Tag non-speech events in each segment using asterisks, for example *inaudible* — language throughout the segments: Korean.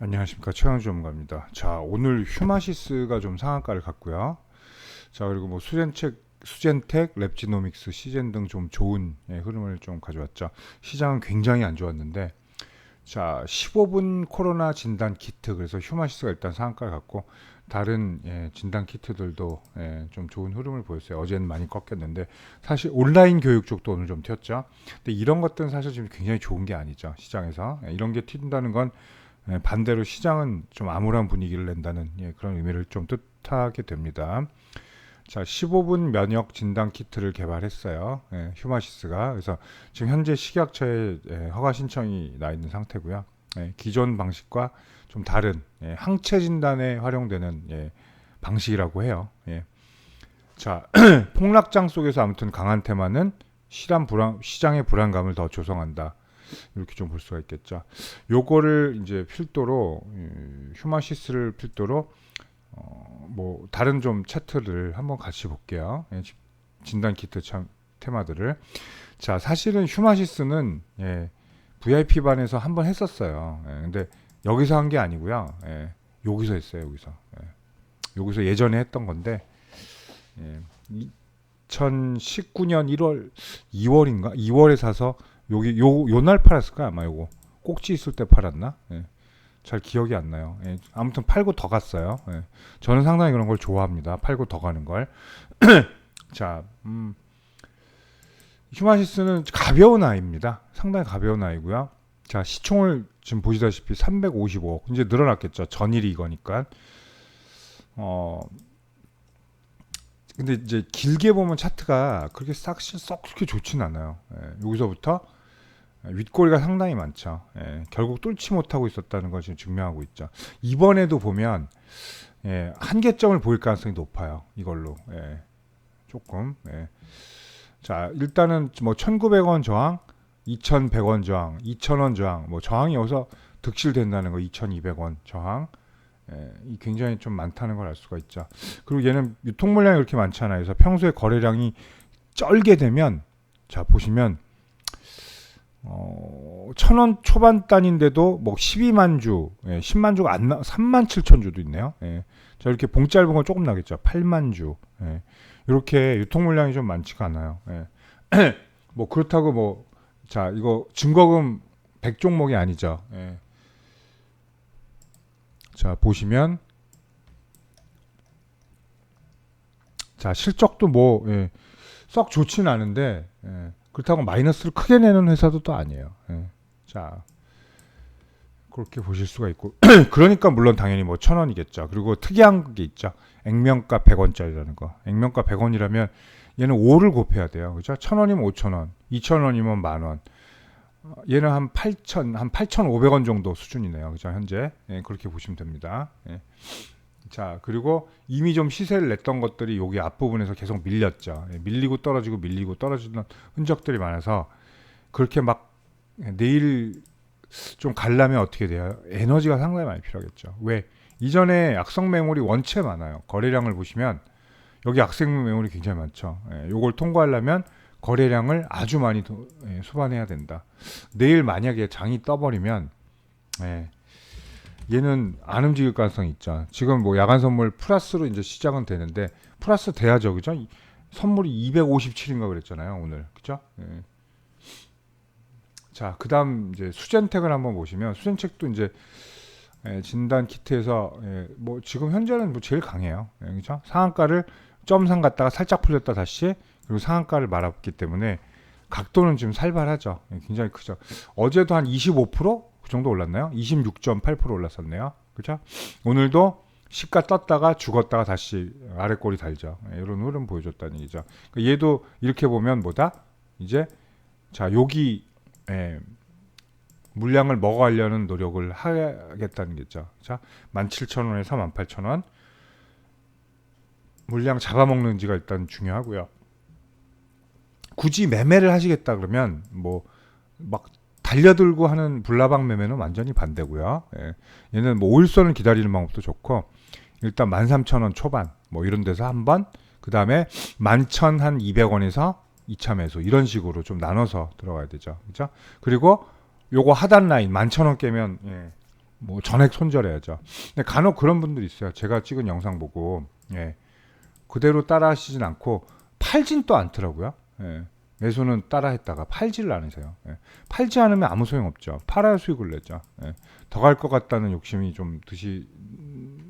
안녕하십니까 최강주 전문가입니다. 자 오늘 휴마시스가 좀 상한가를 갔고요. 자 그리고 뭐 수젠책, 수젠텍, 랩지노믹스, 시젠 등 좀 좋은 예, 흐름을 좀 가져왔죠. 시장은 굉장히 안 좋았는데 자 15분 코로나 진단 키트 그래서 휴마시스가 일단 상한가를 갔고 다른 예, 진단 키트들도 예, 좀 좋은 흐름을 보였어요. 어제는 많이 꺾였는데 사실 온라인 교육 쪽도 오늘 좀 튀었죠. 근데 이런 것들은 사실 지금 굉장히 좋은 게 아니죠 시장에서 예, 이런 게 튄다는 건 예, 반대로 시장은 좀 암울한 분위기를 낸다는 예, 그런 의미를 좀 뜻하게 됩니다. 자, 15분 면역 진단 키트를 개발했어요. 예, 휴마시스가 그래서 지금 현재 식약처에 예, 허가 신청이 나 있는 상태고요. 예, 기존 방식과 좀 다른 예, 항체 진단에 활용되는 예, 방식이라고 해요. 예. 자, *clears throat* 폭락장 속에서 아무튼 강한 테마는 시장 불안, 시장의 불안감을 더 조성한다. 이렇게 좀 볼 수가 있겠죠. 요거를 이제 필도로 음, 휴마시스를 필도로 어, 뭐 다른 좀 차트를 한번 같이 볼게요. 예, 지- 진단 키트 참 테마들을 자 사실은 휴마시스는 예, VIP 반에서 한번 했었어요. 예, 근데 여기서 한 게 아니고요. 예, 여기서 했어요. 여기서 예, 여기서 예전에 했던 건데 예, 2019년 1월 2월인가 2월에 사서 여기 요 요 날 팔았을까 아마 요거 꼭지 있을 때 팔았나? 예. 잘 기억이 안 나요. 예. 아무튼 팔고 더 갔어요. 예. 저는 상당히 그런 걸 좋아합니다. 팔고 더 가는 걸. *clears throat* 자, 음, 휴마시스는 가벼운 아이입니다. 상당히 가벼운 아이고요. 자, 시총을 지금 보시다시피 355억. 이제 늘어났겠죠. 전일이 이거니까. 어, 근데 이제 길게 보면 차트가 그렇게 싹, 썩 그렇게 좋지는 않아요. 예, 여기서부터 윗꼬리가 상당히 많죠. 예, 결국 뚫지 못하고 있었다는 것을 증명하고 있죠. 이번에도 보면 예, 한계점을 보일 가능성이 높아요. 이걸로 예, 조금. 예. 자 일단은 뭐 1,900원 저항, 2,100원 저항, 2,000원 저항, 뭐 저항이 여기서 득실된다는 거 2,200원 저항. 예, 이 굉장히 좀 많다는 걸 알 수가 있죠. 그리고 얘는 유통 물량이 그렇게 많잖아요. 그래서 평소에 거래량이 쩔게 되면 자 보시면 어, 천원 초반 단인데도 뭐 12만 주, 예, 10만 주가 안 나, 3만 7천 주도 있네요. 예. 자 이렇게 봉 짧은 건 조금 나겠죠. 8만 주. 예. 이렇게 유통 물량이 좀 많지가 않아요. 예. *clears throat* 뭐 그렇다고 뭐 자 이거 증거금 100종목이 아니죠. 예. 자 보시면 자 실적도 뭐 예, 썩 좋지는 않은데 예, 그렇다고 마이너스를 크게 내는 회사도 또 아니에요. 예. 자 그렇게 보실 수가 있고 *clears throat* 그러니까 물론 당연히 뭐 천 원이겠죠. 그리고 특이한 게 있죠. 액면가 100원짜리라는 거. 액면가 100원이라면 얘는 5를 곱해야 돼요. 그죠? 천 원이면 5천 원, 2천 원이면 만 원. 어, 얘는 한 8천, 한 8,500원 정도 수준이네요. 그죠? 현재. 예, 그렇게 보시면 됩니다. 예. 자, 그리고 이미 좀 시세를 냈던 것들이 여기 앞부분에서 계속 밀렸죠. 예, 밀리고 떨어지고 밀리고 떨어지는 흔적들이 많아서 그렇게 막 예, 내일 좀 갈라면 어떻게 돼요? 에너지가 상당히 많이 필요하겠죠. 왜? 이전에 악성 매물이 원체 많아요. 거래량을 보시면 여기 악성 매물이 굉장히 많죠. 예, 요걸 통과하려면 거래량을 아주 많이 도- 예, 소반해야 된다. 내일 만약에 장이 떠버리면 예, 얘는 안 움직일 가능성이 있죠. 지금 뭐 야간 선물 플러스로 이제 시작은 되는데 플러스 돼야죠, 그죠? 이- 선물이 257인가 그랬잖아요, 오늘, 그죠? 예. 자, 그다음 이제 수젠텍을 한번 보시면 수젠책도 이제 예, 진단 키트에서 예, 뭐 지금 현재는 뭐 제일 강해요, 예, 그죠? 상한가를 점상 갔다가 살짝 풀렸다 다시 그리고 상한가를 말았기 때문에 각도는 지금 살벌하죠. 예, 굉장히 크죠. 어제도 한 25% 그 정도 올랐나요? 26.8% 올랐었네요. 그죠? 오늘도 시가 떴다가 죽었다가 다시 아래 꼬리 달죠. 예, 이런 흐름 보여줬다는 얘기죠. 그러니까 얘도 이렇게 보면 뭐다? 이제 자 여기 예, 물량을 먹어가려는 노력을 하겠다는 게죠. 자 17,000원에서 18,000원 물량 잡아먹는지가 일단 중요하고요. 굳이 매매를 하시겠다 그러면 뭐 막 달려들고 하는 불나방 매매는 완전히 반대고요. 예. 얘는 뭐 오일선을 기다리는 방법도 좋고 일단 13,000원 초반 뭐 이런 데서 한번 그다음에 11,200원에서 2차 매수 이런 식으로 좀 나눠서 들어가야 되죠. 그죠? 그리고 요거 하단 라인 11,000원 깨면 예. 뭐 전액 손절해야죠. 근데 간혹 그런 분들이 있어요. 제가 찍은 영상 보고 예. 그대로 따라 하시진 않고 팔진 또 않더라고요. 예. 매수는 따라 했다가 팔지를 않으세요. 예. 팔지 않으면 아무 소용 없죠. 팔아야 수익을 내죠. 예. 더갈 것 같다는 욕심이 좀 드시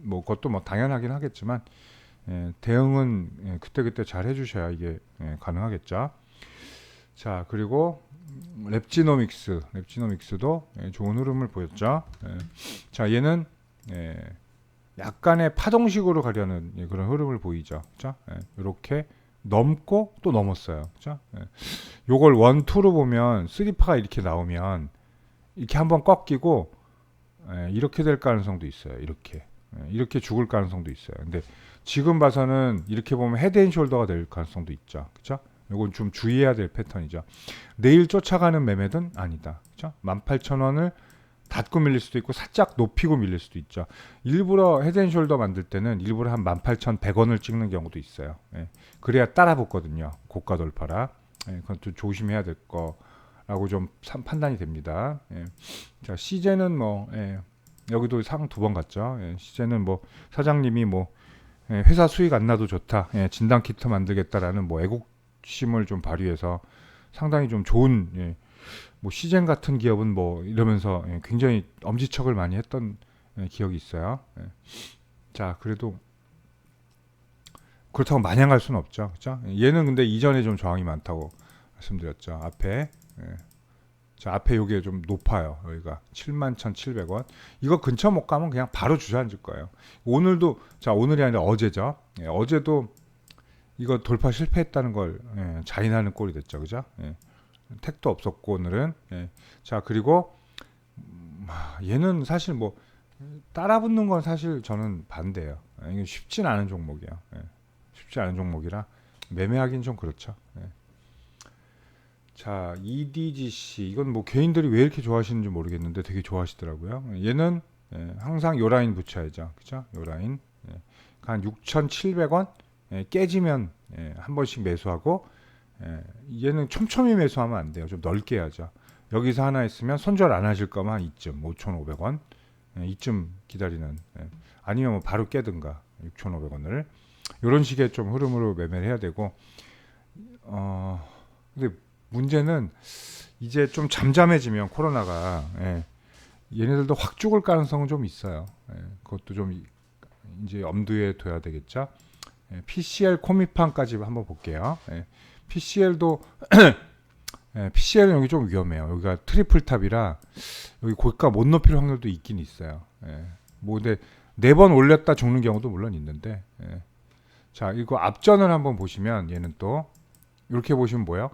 뭐 그것도 뭐 당연하긴 하겠지만 예, 대응은 예, 그때그때 잘 해주셔야 이게 예, 가능하겠죠. 자 그리고 랩지노믹스, 랩지노믹스도 예, 좋은 흐름을 보였죠. 예. 자 얘는 예, 약간의 파동식으로 가려는 예, 그런 흐름을 보이죠. 그죠? 예, 이렇게 넘고 또 넘었어요. 그죠? 예. 요걸 원, 투로 보면 쓰리파가 이렇게 나오면 이렇게 한번 꺾이고 예, 이렇게 될 가능성도 있어요. 이렇게 예, 이렇게 죽을 가능성도 있어요. 근데 지금 봐서는 이렇게 보면 헤드앤숄더가 될 가능성도 있죠. 그죠? 요건 좀 주의해야 될 패턴이죠. 내일 쫓아가는 매매든 아니다. 그죠? 18,000원을 닫고 밀릴 수도 있고 살짝 높이고 밀릴 수도 있죠. 일부러 헤드앤숄더 만들 때는 일부러 한 18,100원을 찍는 경우도 있어요. 예. 그래야 따라 붙거든요. 고가 돌파라. 예, 그건 좀 조심해야 될 거라고 좀 산- 판단이 됩니다. 예. 자, 시제는 뭐 예. 여기도 상 두 번 갔죠. 예. 시제는 뭐 사장님이 뭐 예, 회사 수익 안 나도 좋다. 예, 진단 키트 만들겠다라는 뭐 애국심을 좀 발휘해서 상당히 좀 좋은 예, 뭐 시젠 같은 기업은 뭐 이러면서 예, 굉장히 엄지척을 많이 했던 예, 기억이 있어요. 예. 자, 그래도 그렇다고 마냥 할 수는 없죠. 그죠? 얘는 근데 이전에 좀 저항이 많다고 말씀드렸죠. 앞에. 예. 자, 앞에 요게 좀 높아요. 여기가 71,700원. 이거 근처 못 가면 그냥 바로 주저앉을 거예요. 오늘도 자, 오늘이 아니라 어제죠. 예, 어제도 이거 돌파 실패했다는 걸 예, 자인하는 꼴이 됐죠. 그죠? 예. 택도 없었고 오늘은. 예. 자, 그리고 음, 아, 얘는 사실 뭐 따라 붙는 건 사실 저는 반대예요. 예, 이게 쉽진 않은 종목이에요. 예. 쉽지 않은 종목이라 매매하기는 좀 그렇죠. 예. 자, EDGC 이건 뭐 개인들이 왜 이렇게 좋아하시는지 모르겠는데 되게 좋아하시더라고요. 예, 얘는 예, 항상 요 라인 붙여야죠. 그죠? 요 라인. 예. 한 6,700원 예, 깨지면 예, 한 번씩 매수하고 예, 얘는 촘촘히 매수하면 안 돼요. 좀 넓게 해야죠. 여기서 하나 있으면 손절 안 하실 거면 한 이쯤 5,500원 예, 이쯤 기다리는 예. 아니면 뭐 바로 깨든가 6,500원을 이런 식의 좀 흐름으로 매매를 해야 되고 어 근데 문제는 이제 좀 잠잠해지면 코로나가 예, 얘네들도 확 죽을 가능성은 좀 있어요. 예, 그것도 좀 이- 이제 엄두에 둬야 되겠죠. 예, PCL 코미판까지 한번 볼게요. 예, PCL도 *clears throat* 예, PCL은 여기 좀 위험해요. 여기가 트리플 탑이라 여기 고가 못 높일 확률도 있긴 있어요. 예, 뭐 근데 네 번 올렸다 죽는 경우도 물론 있는데 예. 자 이거 앞전을 한번 보시면 얘는 또 이렇게 보시면 뭐예요?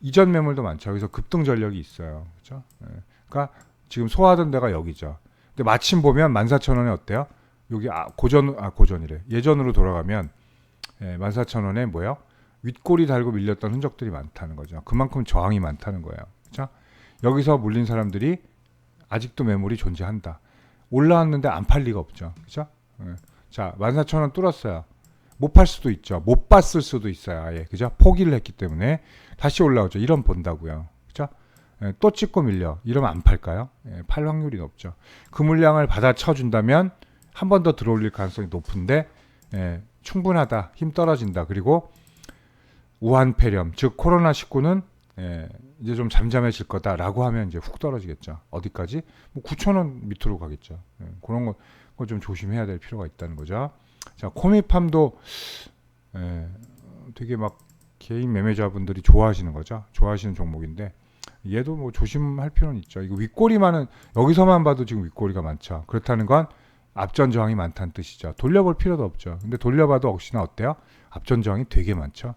이전 매물도 많죠. 여기서 급등 전력이 있어요. 그렇죠? 예. 그러니까 지금 소화하던 데가 여기죠. 근데 마침 보면 14,000원에 어때요? 여기 아, 고전 아 고전이래. 예전으로 돌아가면 예, 14,000원에 뭐예요? 윗골이 달고 밀렸던 흔적들이 많다는 거죠. 그만큼 저항이 많다는 거예요. 그렇죠? 여기서 물린 사람들이 아직도 매물이 존재한다. 올라왔는데 안 팔 리가 없죠. 그렇죠? 예. 자, 14,000원 뚫었어요. 못 팔 수도 있죠. 못 봤을 수도 있어요. 아예. 그죠? 포기를 했기 때문에 다시 올라오죠. 이런 본다고요. 그죠? 예, 또 찍고 밀려. 이러면 안 팔까요? 예, 팔 확률이 높죠. 그 물량을 받아 쳐 준다면 한 번 더 들어올릴 가능성이 높은데 예, 충분하다. 힘 떨어진다. 그리고 우한 폐렴, 즉 코로나 19는 예, 이제 좀 잠잠해질 거다라고 하면 이제 훅 떨어지겠죠. 어디까지? 뭐 9천 원 밑으로 가겠죠. 예, 그런 거 좀 조심해야 될 필요가 있다는 거죠. 자, 코미팜도 예, 되게 막 개인 매매자분들이 좋아하시는 거죠. 좋아하시는 종목인데 얘도 뭐 조심할 필요는 있죠. 이거 윗꼬리만은 여기서만 봐도 지금 윗꼬리가 많죠. 그렇다는 건 앞전 저항이 많다는 뜻이죠. 돌려볼 필요도 없죠. 근데 돌려봐도 역시나 어때요? 앞전 저항이 되게 많죠.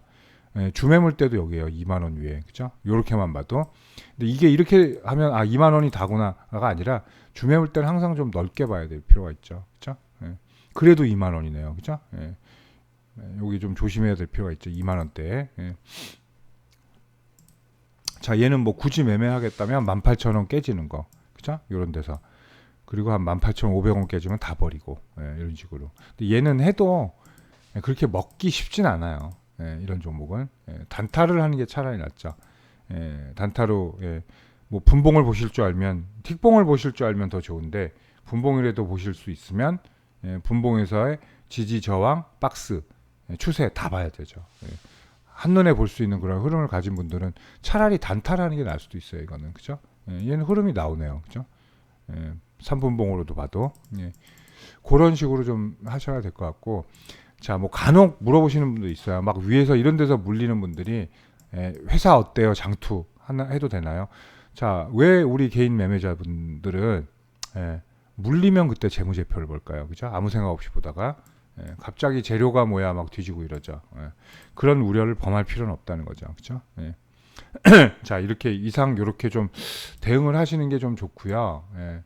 예, 주매물 때도 여기에요. 2만 원 위에. 그죠? 요렇게만 봐도. 근데 이게 이렇게 하면 아 2만 원이 다구나가 아니라 주매물 때는 항상 좀 넓게 봐야 될 필요가 있죠. 그죠? 예. 그래도 2만 원이네요. 그죠? 예. 예, 여기 좀 조심해야 될 필요가 있죠. 2만 원대. 예. 자, 얘는 뭐 굳이 매매하겠다면 18,000원 깨지는 거. 그죠? 요런 데서. 그리고 한 18,500원 깨지면 다 버리고. 예, 이런 식으로. 근데 얘는 해도 예, 그렇게 먹기 쉽진 않아요. 예, 이런 종목은 예, 단타를 하는 게 차라리 낫죠. 예, 단타로 예, 뭐 분봉을 보실 줄 알면 틱봉을 보실 줄 알면 더 좋은데 분봉이라도 보실 수 있으면 예, 분봉에서의 지지 저항 박스 예, 추세 다 봐야 되죠. 예. 한눈에 볼 수 있는 그런 흐름을 가진 분들은 차라리 단타라는 게 나을 수도 있어요. 이거는 그죠? 예, 얘는 흐름이 나오네요. 그죠? 예, 3분봉으로도 봐도 예. 그런 식으로 좀 하셔야 될 것 같고 자 뭐 간혹 물어보시는 분도 있어요. 막 위에서 이런 데서 물리는 분들이 예, 회사 어때요? 장투 하나 해도 되나요? 자 왜 우리 개인 매매자분들은 예, 물리면 그때 재무제표를 볼까요? 그죠? 아무 생각 없이 보다가 예, 갑자기 재료가 뭐야 막 뒤지고 이러죠. 예, 그런 우려를 범할 필요는 없다는 거죠. 그죠? 예. *clears throat* 자 이렇게 이상 이렇게 좀 대응을 하시는 게 좀 좋고요. 예.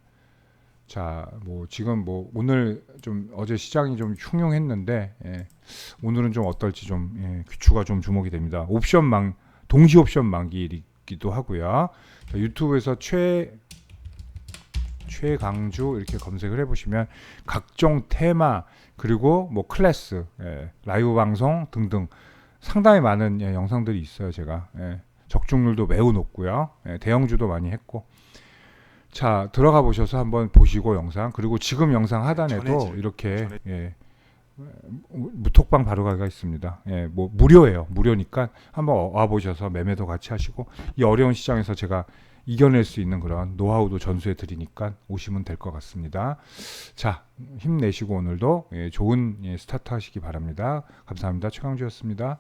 자, 뭐 지금 뭐 오늘 좀 어제 시장이 좀 흉흉했는데 예, 오늘은 좀 어떨지 좀 예, 귀추가 좀 주목이 됩니다. 옵션 망 동시 옵션 만기이기도 하고요. 자, 유튜브에서 최 최강주 이렇게 검색을 해보시면 각종 테마 그리고 뭐 클래스 예, 라이브 방송 등등 상당히 많은 예, 영상들이 있어요. 제가 예, 적중률도 매우 높고요. 예, 대형주도 많이 했고 자 들어가 보셔서 한번 보시고 영상 그리고 지금 영상 하단에도 전해질, 이렇게 전해- 예, 무톡방 바로가가 있습니다. 예, 뭐 무료예요. 무료니까 한번 와 보셔서 매매도 같이 하시고 이 어려운 시장에서 제가 이겨낼 수 있는 그런 노하우도 전수해 드리니까 오시면 될 것 같습니다. 자 힘내시고 오늘도 예, 좋은 예, 스타트 하시기 바랍니다. 감사합니다. 최강주였습니다.